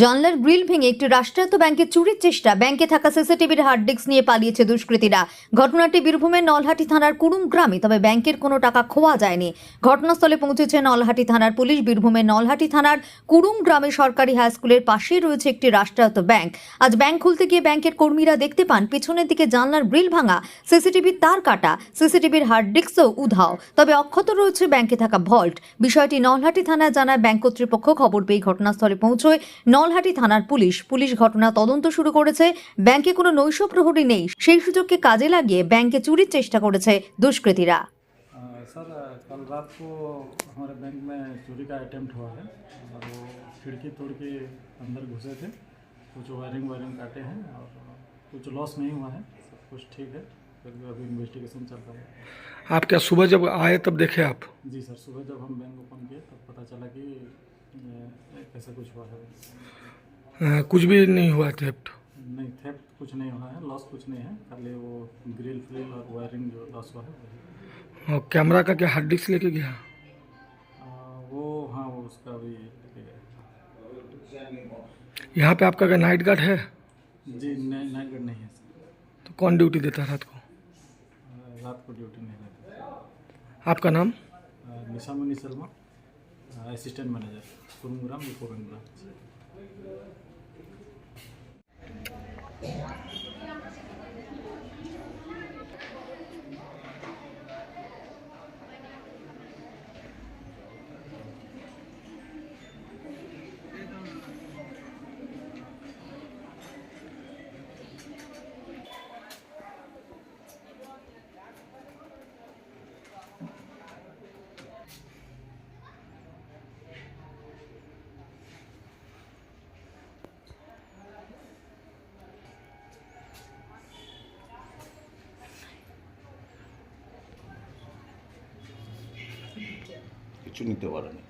জানলার গ্রিল ভেঙে একটি রাষ্ট্রায়ত্ত ব্যাংকে চুরির চেষ্টা। ব্যাংকে থাকা সিসিটিভির হার্ড ডিস্ক নিয়ে পালিয়েছে দুষ্কৃতীরা। ঘটনাটি বীরভূমের নলহাটি থানার কুড়ুম গ্রামে, তবে ব্যাংকের কোনো টাকা খোয়া যায়নি। ঘটনাস্থলে পৌঁছেছে নলহাটি থানার পুলিশ। বীরভূমের নলহাটি থানার কুড়ুম গ্রামে সরকারি হাই স্কুলের পাশেই রয়েছে একটি রাষ্ট্রায়ত্ত ব্যাংক। আজ ব্যাংক খুলতে গিয়ে ব্যাংকের কর্মীরা দেখতে পান, পিছনের দিকে জানলার গ্রিল ভাঙা সিসিটিভির তার কাটা, সিসিটিভির হার্ড ডিস্কও উধাও। তবে অক্ষত রয়েছে ব্যাংকে থাকা ভল্ট। বিষয়টি নলহাটি থানায় জানায় ব্যাংক কর্তৃপক্ষ। খবর পেয়ে ঘটনাস্থলে পৌঁছয় নলহাটি থানার পুলিশ পুলিশ ঘটনা তদন্ত শুরু করেছে ব্যাংকে কোনো নৈশ প্রহরী নেই সেই সুযোগকে কাজে লাগিয়ে ব্যাংকে চুরির চেষ্টা করেছে দুষ্কৃতীরা अ, सर कल रात को हमारे बैंक में चोरी का अटेम्प्ट हुआ है और वो खिड़की तोड़ के अंदर घुसे थे कुछ वायरिंग वायरिंग काटे हैं और कुछ लॉस नहीं हुआ है सब कुछ ठीक है फिर भी अभी इन्वेस्टिगेशन चल रहा है आप क्या सुबह जब आए तब देखे आप जी सर सुबह जब हम बैंक ओपन किए तब पता चला कि अ, ऐसा कुछ हुआ है? अ, कुछ भी नहीं हुआ थेफ्ट नहीं थेफ्ट कुछ नहीं हुआ है लॉस कुछ नहीं है खाली वो ग्रिल फ्रिल और वायरिंग जो लॉस हुआ है और कैमरा का क्या हार्ड डिस्क लेके गया? अ, वो हाँ वो उसका भी लेके गए यहाँ पे आपका क्या नाइट गार्ड है? जी नाइट गार्ड नहीं है तो कौन ड्यूटी देता है रात को? रात को ड्यूटी नहीं रहती। आपका नाम? अ, Nishamuni Sharma. Assistant manager Kurumgram report branch কিছু নিতে পারেনি।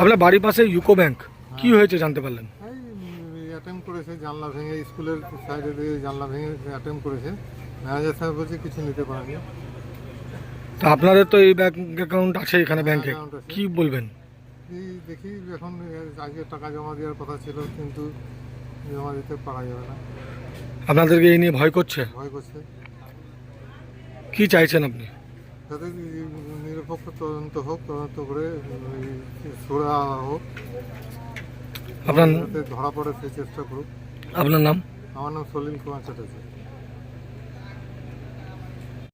আপনার বাড়ির পাশে ইউকো ব্যাংক। কি হয়েছে জানতে পারলেন? অ্যাটেম্প করেছে জানলা ভেঙে স্কুলের সাইডে দিয়ে জানলা ভেঙে অ্যাটেম্প করেছে। ম্যানেজার সাহেব বলছে কিছু নিতে পারেনি। তো আপনাদের তো এই ব্যাংক অ্যাকাউন্ট আছে এখানে ব্যাংকে। কি বলবেন? এই দেখি এখন আজকে টাকা জমা দেওয়ার কথা ছিল কিন্তু জমা দিতে পারা যাবে না। আপনাদেরকে এই নিয়ে ভয় করছে? ভয় করছে। কি চাইছেন আপনি? যাতে নিরপেক্ষ তদন্ত হোক তদন্ত করে সোড়া হোক। আপনার ধরা পড়ে সেই চেষ্টা করুক। আপনার নাম? আমার নাম সলিল কুমার চ্যাটার্জি।